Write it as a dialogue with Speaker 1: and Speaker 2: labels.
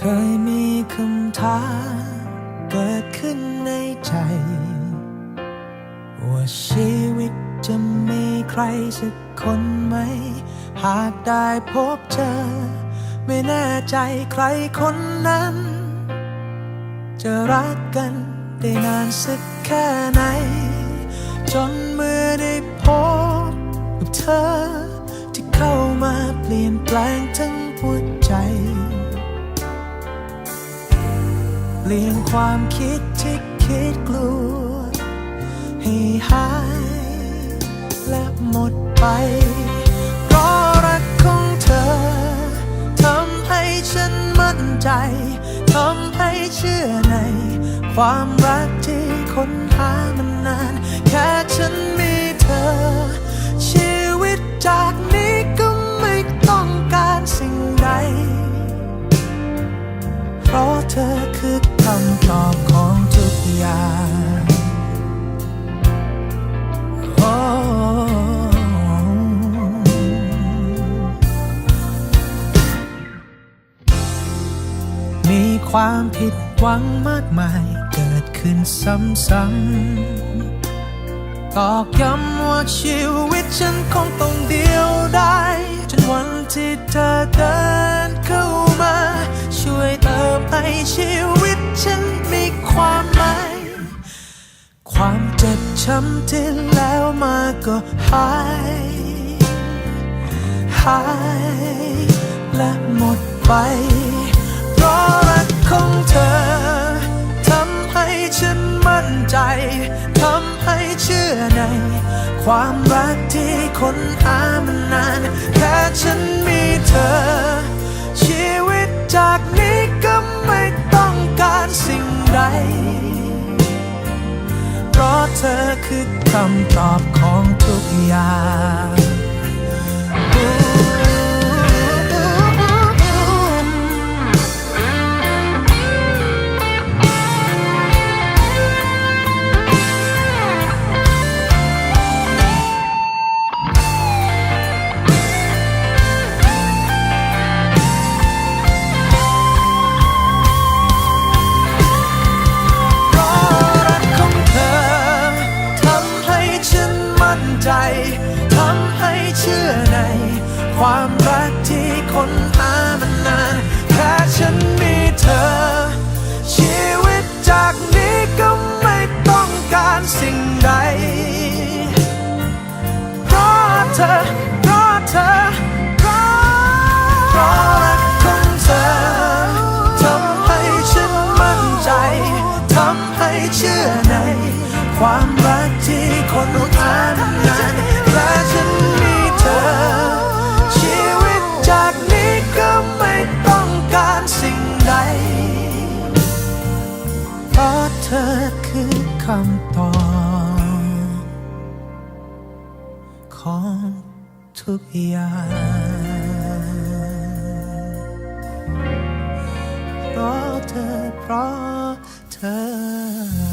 Speaker 1: คยมีคำถามเกิดขึ้นในใจ ว่าชีวิตจะมีใครสักคนไหม หากได้พบเจอ ไม่แน่ใจใครคนนั้น จะรักกันได้นานสักแค่ไหน จนเมื่อได้พบกับเธอ ที่เข้ามาเปลี่ยนแปลงทั้งหัวใจ เปลี่ยนความคิดที่คิดกลัว ให้หาย และหมดไปเพราะรักของเธอทำให้ฉันมั่นใจทำให้เชื่อใน ความรักที่ค้นหามานาน แค่ฉันมีเธอ ชีวิตจากนี้ มีความผิดหวังมากมายเกิดขึ้นซ้ำๆตอกย้ำว่าชีวิตฉันคงต้องเดียวได้จนวันที่เธอเดินเข้ามา ช่วยเติมให้ชีวิตฉันมีความหมาย ความเจ็บช้ำที่แล้วมาก็หายหายและหมดไป ความรักที่คนหามานานแค่ฉันมีเธอ ชีวิตจากนี้ก็ไม่ต้องการสิ่งใด เพราะเธอคือคำตอบของทุกอย่าง การสิ่งใดเพราะเธอ เพราะเธอ เพราะเพราะรักของเธอทำให้ฉันมั่นใจทำให้เชื่อใน ความรักที่คนหานานและฉันมีเธอ ชีวิตจากนี้ก็ไม่ต้องการสิ่งใดเพราะเธอคือคำตอบ ของทุกอย่างเพราะเธอเพราะเธอ